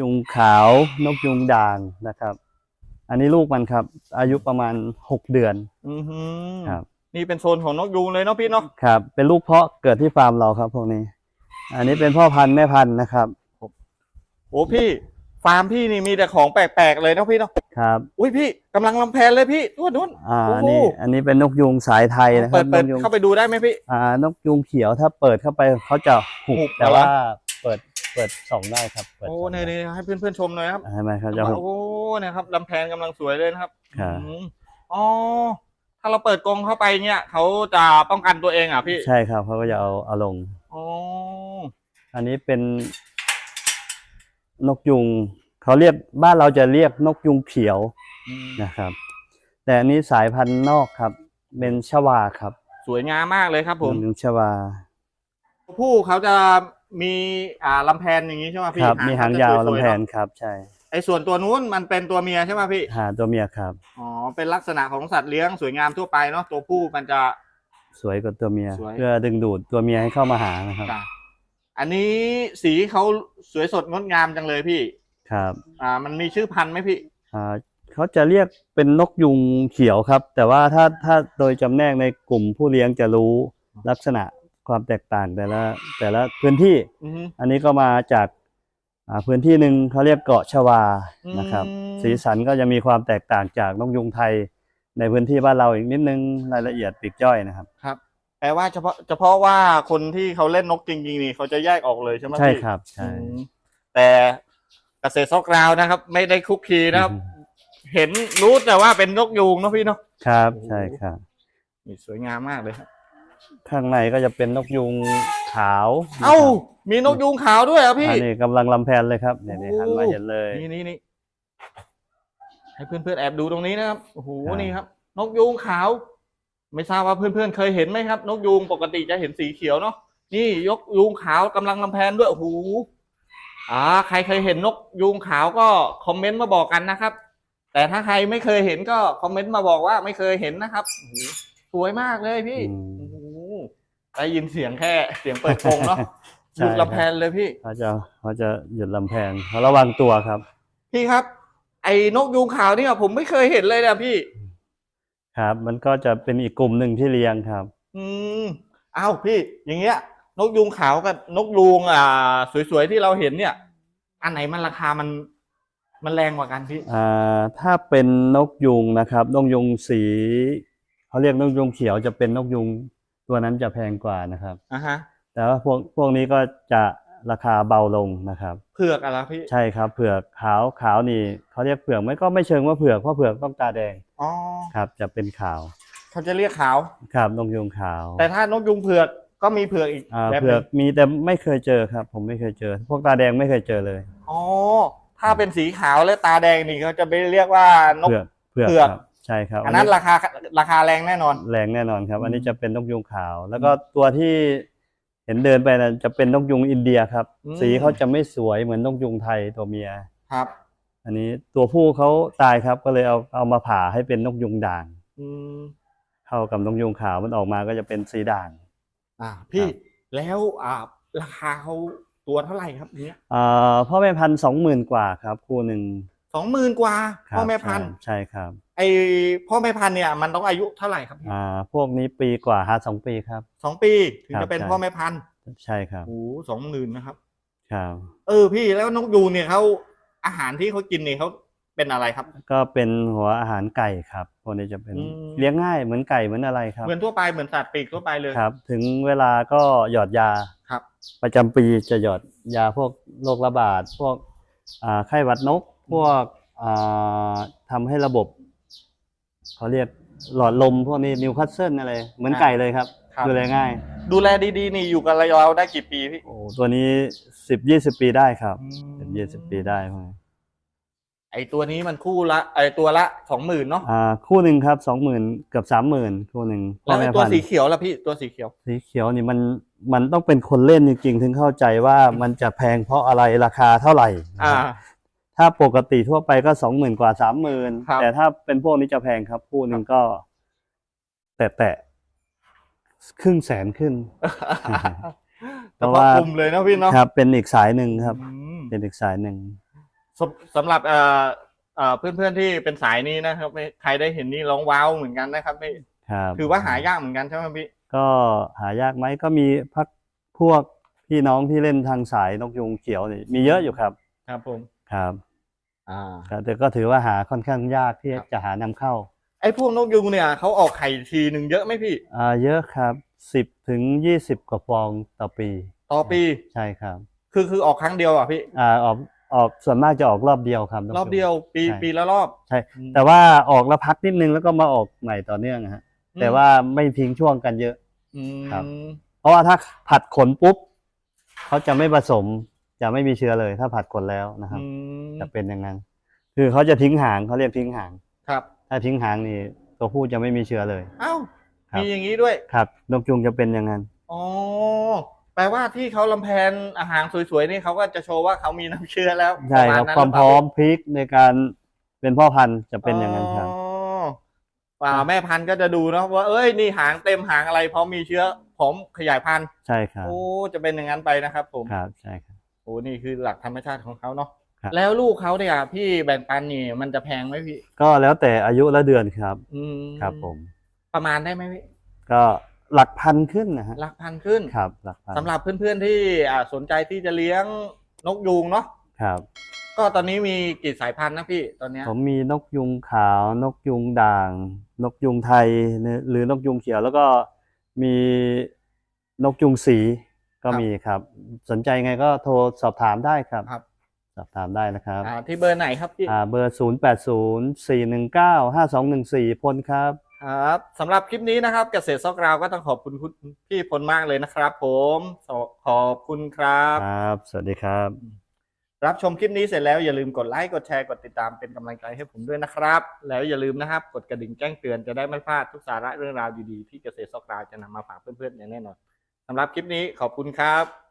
ยุงขาวนกยุงด่างนะครับ อันนี้ลูกมันครับ อายุประมาณหกเดือนอือหือครับ นี่เป็นโซนของนกยูงเลยเนาะพี่เนาะครับ เป็นลูกเพาะเกิดที่ฟาร์มเราครับ พวกนี้ อันนี้เป็นพ่อพันธุ์แม่พันธุ์นะครับโอ้พี่ฟาร์มพี่นี่มีแต่ของแปลกๆเลยเนาะพี่เนาะครับอุ้ยพี่กำลังลำแพนเลยพี่ตัวนู้นอ่าโอ้อันโหนี้อันนี้เป็นนกยุงสายไทยนะคเปิรับดเปิดนกยุงเข้าไปดูได้ไหมพี่ อ่านกยุงเขียวถ้าเปิดเข้าไปเขาจะหุหุบบเหรอแต่ว่า เปิดเปิดส่องได้ครับเปิดโอ้ส่องนี่ได้นี่ให้เพื่อนๆชมหน่อยครับใช่ไหมเขาจะหุบโอ้เนี่ยครับลำแพนกำลังสวยเลยนะครับครับอืมอ๋อถ้าเราเปิดกรงเข้าไปเนี่ยเขาจะป้องกันตัวเองอะพี่ใช่ครับเขาก็จะเอาเอาลงอ๋ออันนี้เป็นนกยุงเขาเรียกบ้านเราจะเรียกนกยุงเขียวอืมนะครับ แต่อันนี้สายพันธุ์นอกครับ เป็นชวาครับ สวยงามมากเลยครับผมนกยุงชวาผู้เขาจะ มีอ่าลำแพนอย่างนี้ใช่ไหมพี่ครับ มีหางยาวเขจะสลำๆแพนเอะครับ ใช่ไอ้ส่วนตัวนู้นมันเป็นตัวเมียใช่ไหมพี่หาตัวเมียครับ อ๋อเป็นลักษณะของสัตว์เลี้ยงสวยงามทั่วไปเนาะตัวผู้มันจะ สวยกว่าตัวเมีย สวย เพื่อดึงดูดตัวเมียให้เข้ามาหานะครับ จ้ะอันนี้สีเขาสวยสดงดงามจังเลยพี่ ครับอ่า มันมีชื่อพันธุ์ไหมพี่ อ่าเขาจะเรียกเป็นนกยุงเขียวครับ แต่ว่าถ้าถ้าโดยจำแนกในกลุ่มผู้เลี้ยงจะรู้ลักษณะ ความแตกต่างแต่ละแต่ละพื้นที่ อือฮึอันนี้ก็มาจากอ่าพื้นที่หนึ่งเขาเรียกเกาะชวานะครับ อืมสีสันก็จะมีความแตกต่างจากนกยุงไทย ในพื้นที่บ้านเราอีกนิดนึงรายละเอียดปลีกย่อยนะครับ ครับแปลว่าเฉพาะเฉพาะว่าคนที่เขาเล่นนกจริงๆนี่เขาจะแยกออกเลยใช่ไหมใช่พี่ครับใช่ อืมแต่เกษตรซอกราวนะครับ ไม่ได้คุกคีนะครับ อืมเห็นรู้แต่ว่าเป็นนกยูงเนาะพี่เนาะ ครับโอ้โหใช่ครับ นี่สวยงามมากเลยครับ ข้างในก็จะเป็นนกยุงขาวนะครับเอ้า มีนกยูงขาวด้วยเหรอะพี่อันนี้กำลังลำแพนเลยครับเนี่ยโอ้ๆหันมาเห็นเลย นี่นี่นี่ให้เพื่อนๆแอบดูตรงนี้นะครับโอ้โหครับ นี่ครับ นกยูงขาว ไม่ทราบว่าเพื่อนๆเคยเห็นไหมครับ นกยูงปกติจะเห็นสีเขียวเนาะนี่ยกยูงขาวกำลังลำแพนด้วยโอ้โหอ่า ใครเคยเห็นนกยูงขาวก็คอมเมนต์มาบอกกันนะครับ แต่ถ้าใครไม่เคยเห็นก็คอมเมนต์มาบอกว่าไม่เคยเห็นนะครับโอ้โหสวยมากเลยพี่อืม โอ้โห ได้ยินเสียงแค่เสียงเปิดกรงเนาะใช่หยุดลำแพนเลยพี่ เขาจะเขาจะหยุดลำแพนเขาระวังตัวครับ พี่ครับ ไอ้นกยูงขาวเนี่ยผมไม่เคยเห็นเลยนะพี่ ครับ มันก็จะเป็นอีกกลุ่มหนึ่งที่เลี้ยงครับ อืมอ้าวพี่ อย่างเงี้ย นกยูงขาวกับนกยูงอ่า สวยๆที่เราเห็นเนี่ย อันไหนมันราคามัน มันแรงกว่ากันพี่ อ่าถ้าเป็นนกยุงนะครับ นกยุงสีเขาเรียกนกยุงเขียวจะเป็นนกยุง ตัวนั้นจะแพงกว่านะครับ อะฮะ แต่ว่าพวกพวกนี้ก็จะราคาเบาลงนะครับ เผือกอะไรพี่ ใช่ครับเผือกขาวขาวนี่เขาเรียกเผือกไม่ก็ไม่เชิงว่าเผือกเพราะเผือกต้องตาแดงอ๋อ ครับ จะเป็นขาวเขาจะเรียกขาว ครับนกยุงขาวแต่ถ้านกยูงเผือกก็มีเผือกอีกอ่าแบบหเผือนึกงมีแต่ไม่เคยเจอครับ ผมไม่เคยเจอ พวกตาแดงไม่เคยเจอเลยอ๋อ ถ้าเป็นสีขาวและตาแดงนี่เขาจะไปเรียกว่านก เผือกเผือกเผือก ครับ ใช่ครับอันนั้นราคาราคาแรงแน่นอน แรงแน่นอนครับ อันนี้อืมจะเป็นนกยุงขาว แล้วก็ตัวที่เห็นเดินไปนะจะเป็นนกยุงอินเดียครับอืมสีเขาจะไม่สวยเหมือนนกยุงไทยตัวเมียครับ อันนี้ตัวผู้เขาตายครับก็เลยเอาเอามาผ่าให้เป็นนกยุงด่างอืมเข้ากับนกยุงขาวมันออกมาก็จะเป็นสีด่างอ่า พี่ครับแล้วอ่าราคาเขาตัวเท่าไหร่ครับเนี้ยอ่าพ่อแม่พันธุ์สองหมื่นกว่าครับ คู่หนึ่ง สองหมื่นกว่าครับพ่อแม่พันธุ์ใช่ใช่ครับ ไอพ่อแม่พันธุ์เนี่ยมันต้องอายุเท่าไหร่ครับพี่อ่าพวกนี้ปีกว่าฮะสองปีครับสองปีถึงครับจะเป็นใช่พ่อแม่พันธุ์ใช่ครับโอ้สองหมื่นนะครับครับเออพี่แล้วนกยูงเนี่ยเขาอาหารที่เขากินเนี่ยเขาเป็นอะไรครับ ก็เป็นหัวอาหารไก่ครับพวกนี้จะเป็นอืมเลี้ยงง่ายเหมือนไก่เหมือนอะไรครับเหมือนทั่วไปเหมือนสัตว์ปีกทั่วไปเลยครับ ถึงเวลาก็หยอดยาครับ ประจำปีจะหยอดยาพวกโรคระบาดพวกอ่าไข้หวัดนก พวกอ่าทำให้ระบบเขาเรียกหลอดลมพวกนี้นิวคาสเซิลอะไร เหมือนไก่เลยครับครับ ดูแลง่าย ดูแลดีๆ นี่อยู่กับเราได้กี่ปีพี่โอ้ตัวนี้สิบยี่สิบปีได้ครับอืมสิบยี่สิบปีได้พวกนี้ไอตัวนี้มันคู่ละไอตัวละสองหมื่นเนาะอ่าคู่หนึ่งครับสองหมื่นเกือบสามหมื่นคู่หนึ่งพ่แล้อวไอแม่ตัวพันสีธุ์เขียวล่ะพี่ตัวสีเขียว สีเขียวนี่มันมันต้องเป็นคนเล่นจริงๆ ถึงเข้าใจว่ามันจะแพงเพราะอะไรราคาเท่าไหร่นะอ่าครับ ถ้าปกติทั่วไปก็สองหมื่นกว่าสามหมื่นครับ แต่ถ้าเป็นพวกนี้จะแพงครับ คู่หนึ่งก็ แตะแตะครึ่งแสนขึ้นเพแต่ราะว่าว่ากลุ่มเลยนะพี่เนาะครับ เป็นอีกสายหนึ่งครับ อืมเป็นอีกสายหนึ่ง สำสำหรับเอ่อเอ่อเพื่อนๆที่เป็นสายนี้นะครับไม่ใครได้เห็นนี่ร้องว้าวเหมือนกันนะครับพี่ครับถือว่าหายากเหมือนกันใช่ไหมพี่ ก็หายากไหมก็มีพักพวกพี่น้องที่เล่นทางสายนกยุงเขียวนี่มีเยอะอยู่ครับ ครับผม ครับอ่าครับแต่ก็ถือว่าหาค่อนข้างยากที่ครับจะหานำเข้าไอ้พวกนกยุงเนี่ยเขาออกไข่ทีหนึ่งเยอะไหมพี่อ่าเยอะครับสิบถึงยี่สิบกว่าฟองต่อปี ต่อปี ใช่ครับ คือคือออกครั้งเดียวอะพี่อ่าออกออกส่วนมากจะออกรอบเดียวครับนกรอบเดียวปีใช่ปีละรอบใช่ แต่ว่าออกแล้วพักนิดนึงแล้วก็มาออกใหม่ต่อเนื่องนะฮะแต่ว่าไม่ทิ้งช่วงกันเยอะอืมครับ เพราะว่าถ้าผัดขนปุ๊บเขาจะไม่ผสมจะไม่มีเชื้อเลย ถ้าผัดขนแล้วนะครับอืม จะเป็นอย่างนั้น คือเขาจะทิ้งหางเขาเรียกทิ้งหางครับ ถ้าทิ้งหางนี่ตัวผู้จะไม่มีเชื้อเลยเอ้าครับมีอย่างนี้ด้วยครับนกยุงจะเป็นอย่างนั้นอ๋อแปลว่าที่เขาลำแพนอาหารสวยๆนี่เขาก็จะโชว์ว่าเขามีน้ำเชื้อแล้วใช่ครับปะณนั้นความหพเปร้ล่อมพริกในการเป็นพ่อพันธุ์จะเป็นอย่างนั้นครับอ๋อว่าแม่พันธุ์ก็จะดูเนอะว่าเอ้ยนี่หางเต็มหางอะไรพร้อมมีเชื้อพร้อมขยายพันธุ์ใช่ครับโอ้จะเป็นอย่างนั้นไปนะครับผมครับใช่ครับโอ้นี่คือหลักธรรมชาติของเขาเนาะ ครับแล้วลูกเขาเนี่ยพี่แบ่งปันนี่มันจะแพงไหมพี่ ก็แล้วแต่อายุและเดือนครับ อืมครับผม ประมาณได้ไหมพี่ก็หลักพันขึ้นนะฮะหลักพันขึ้นครับ หลักพันสำหรับเพื่อนๆที่อ่าสนใจที่จะเลี้ยงนกยูงเนาะครับ ก็ตอนนี้มีกี่สายพันธุ์นะพี่ตอนเนี้ยผมมีนกยุงขาวนกยุงด่าง นกยุงไทยหรือนกยุงเขียว แล้วก็มีนกยุงสีก็มีครับ สนใจไงก็โทรสอบถามได้ครับ ครับ สอบถามได้นะครับอ่าที่เบอร์ไหนครับพี่อ่าเบอร์ 0 8 0 4 1 9 5 2 1 4 พลครับ ครับสำหรับคลิปนี้นะครับ เกษตรซอกราวก็ต้องขอบคุณคุณพี่พลมากเลยนะครับ ผมสวขอบคุณครับ ครับ สวัสดีครับ รับชมคลิปนี้เสร็จแล้วอย่าลืมกดไลค์กดแชร์กดติดตามเป็นกำลังใจให้ผมด้วยนะครับ แล้วอย่าลืมนะครับ กดกระดิ่งแจ้งเตือนจะได้ไม่พลาดทุกสาระเรื่องราวดีๆที่เกษตรซอกราวจะนำมาฝากเพื่อนๆอย่างแน่นอนสำหรับคลิปนี้ขอบคุณครับ